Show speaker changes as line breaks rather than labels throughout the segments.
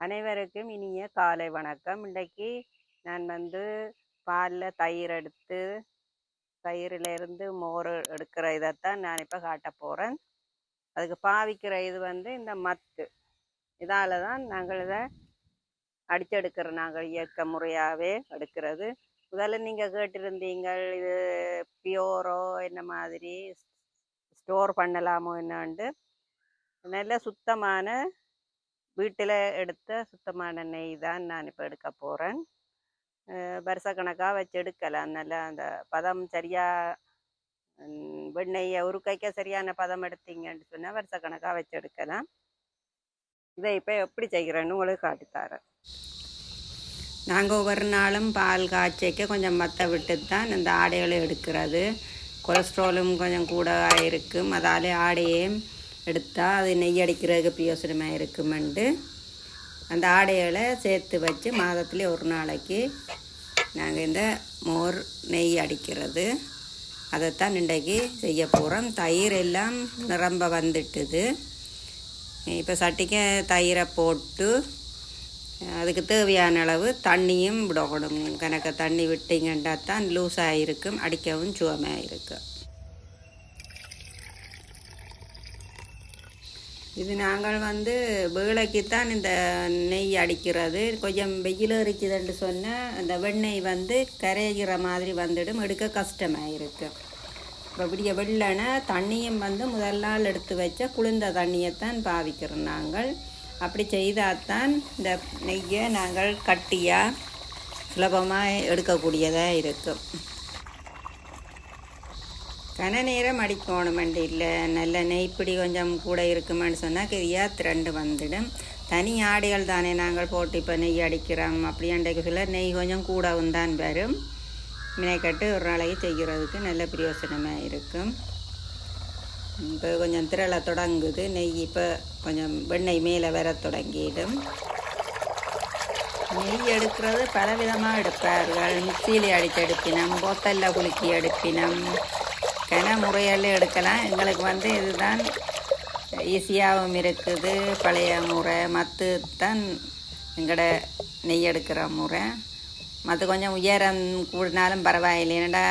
அனைவருக்கும் இனிய காலை வணக்கம். இன்றைக்கு நான் வந்து பாலில் தயிர் எடுத்து தயிரிலிருந்து மோர் எடுக்கிற இதைத்தான் நான் இப்போ காட்ட போகிறேன் அதுக்கு பாவிக்கிற இது வந்து இந்த மத்து. இதால் தான் நாங்கள் இதை அடிச்செடுக்கிறோம் நாங்கள் இயக்க முறையாகவே எடுக்கிறது. முதல்ல நீங்கள் கேட்டிருந்தீங்கள் இது பியோரோ என்ன மாதிரி ஸ்டோர் பண்ணலாமோ என்னண்டு நல்ல சுத்தமான வீட்டில் எடுத்த சுத்தமான நெய் தான் நான் இப்போ எடுக்க போகிறேன் வருஷக்கணக்காக வச்சு எடுக்கலாம் நல்லா அந்த பதம் சரியாக வெண்ணெயை உருக்கைக்க சரியான பதம் எடுத்தீங்கன்னு சொன்னால் வருஷக்கணக்காக வச்சு எடுக்கலாம் இதை இப்போ எப்படி செய்கிறேன்னு உங்களுக்கு காட்டித்தாரேன். நாங்கள் ஒவ்வொரு நாளும் பால் காய்ச்சிக்க கொஞ்சம் மற்ற விட்டு தான் இந்த ஆடைகளை எடுக்கிறது. கொலஸ்ட்ராலும் கொஞ்சம் கூட இருக்கும் அதாலே ஆடையும் எடுத்தால் அது நெய் அடிக்கிறதுக்கு பிரயோசனமாக இருக்குமெண்டு. அந்த ஆடைகளை சேர்த்து வச்சு மாதத்துலேயே ஒரு நாளைக்கு நாங்கள் இந்த மோர் நெய் அடிக்கிறது. அதைத்தான் இன்றைக்கு செய்ய போகிறோம் தயிர் எல்லாம் நிரம்ப வந்துட்டுது. இப்போ சட்டிக்கு தயிரை போட்டு அதுக்கு தேவையான அளவு தண்ணியும் விடணும். கணக்க தண்ணி விட்டீங்கன்னா தான் லூஸாக இருக்கும் அடிக்கவும் சுவமாக இருக்கும் இது நாங்கள் வந்து வேலைக்குத்தான் இந்த நெய் அடிக்கிறது. கொஞ்சம் வெயில் இருக்குதுன்னு சொன்னால் அந்த வெண்ணெய் வந்து கரையிற மாதிரி வந்துடும். எடுக்க கஷ்டமாக இருக்கும் இப்போ விடிய வெள்ளனை தண்ணியும் வந்து முதல் நாள் எடுத்து வச்ச குளிர்ந்த தண்ணியைத்தான் பாவிக்கிறோம் நாங்கள். அப்படி செய்தால்தான் இந்த நெய்யை நாங்கள் கட்டியாக சுலபமாக எடுக்கக்கூடியதாக இருக்கும் கன நேரம் அடிக்கணுமெண்டு இல்லை நல்ல நெய்ப்பிடி கொஞ்சம் கூட இருக்குமென்னு சொன்னால் கிரியா திரண்டு வந்துடும். தனி ஆடைகள் தானே நாங்கள் போட்டு இப்போ நெய் அடிக்கிறோம். அப்படி அன்றைக்கு சொல்ல நெய் கொஞ்சம் கூடவும் தான் வரும். மினைக்கட்டு ஒரு நாளைக்கு செய்கிறதுக்கு நல்ல பிரயோசனமாக இருக்கும். இப்போ கொஞ்சம் திரள தொடங்குது. நெய் இப்போ கொஞ்சம் வெண்ணெய் மேலே வர தொடங்கிடும். நெய் எடுக்கிறது பலவிதமாக எடுப்பார்கள். மிக்சியில் அடித்து எடுப்பினம் போத்தலில் குலுக்கி எடுப்பினம். கன முறையில் எடுக்கலாம். எங்களுக்கு வந்து இதுதான் ஈஸியாகவும் இருக்குது பழைய முறை. மத்து தான் எங்களோட நெய் எடுக்கிற முறை. மற்ற கொஞ்சம் உயரம் கூடினாலும் பரவாயில்லை. ஏன்னா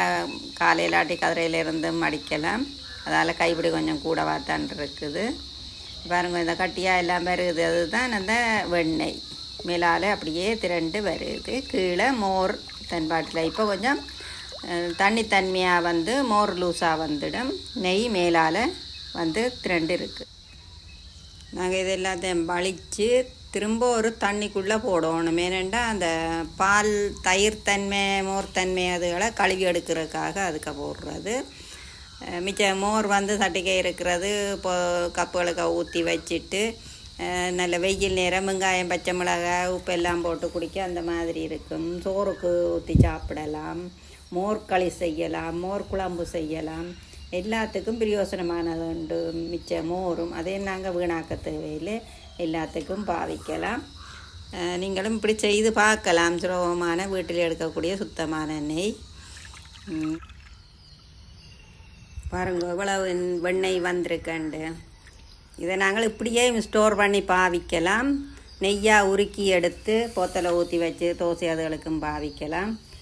காலையில் ஆட்டி கதிரையிலிருந்தும் அடிக்கலாம் அதால் கைப்பிடி கொஞ்சம் கூடவாக தான் இருக்குது. பாருங்க இந்த கட்டியாக எல்லாம் வருது. அதுதான் அந்த வெண்ணெய். மேலால் அப்படியே திரண்டு வருது. கீழே மோர் தன்பாட்டில். இப்போ கொஞ்சம் தண்ணி தன்மையாக வந்து மோர் லூஸாக வந்துடும். நெய் மேலால் வந்து திரண்டு இருக்குது நாங்கள் இது எல்லாத்தையும் வலித்து திரும்ப ஒரு தண்ணிக்குள்ளே போடணும். ஏனெண்டா அந்த பால் தயிர் தன்மை மோர் தன்மை அதுகளை கழுவி எடுக்கிறதுக்காக அதுக்கு போடுறது. மிச்ச மோர் வந்து சட்டிக்கை இருக்கிறது இப்போ கப்புகளுக்கு ஊற்றி வச்சுட்டு நல்ல வெயில் நேரம் வெங்காயம் பச்சை மிளகாய் உப்பு எல்லாம் போட்டு குடிக்க அந்த மாதிரி இருக்கும். சோறுக்கு ஊற்றி சாப்பிடலாம். மோர்களி செய்யலாம் மோர் குழம்பு செய்யலாம். எல்லாத்துக்கும் பிரயோசனமானது உண்டு. மிச்ச மோரும் அதே நாங்கள் வீணாக்க தேவையில்லை. எல்லாத்துக்கும் பாவிக்கலாம். நீங்களும் இப்படி செய்து பார்க்கலாம். சுலபமான வீட்டில் எடுக்கக்கூடிய சுத்தமான நெய். பாருங்க இவ்வளவு வெண்ணெய் வந்திருக்கண்டு. இதை நாங்கள் இப்படியே ஸ்டோர் பண்ணி பாவிக்கலாம். நெய்யாக உருக்கி எடுத்து போத்தலை ஊற்றி வச்சு தோசை அதுகளுக்கும் பாவிக்கலாம்.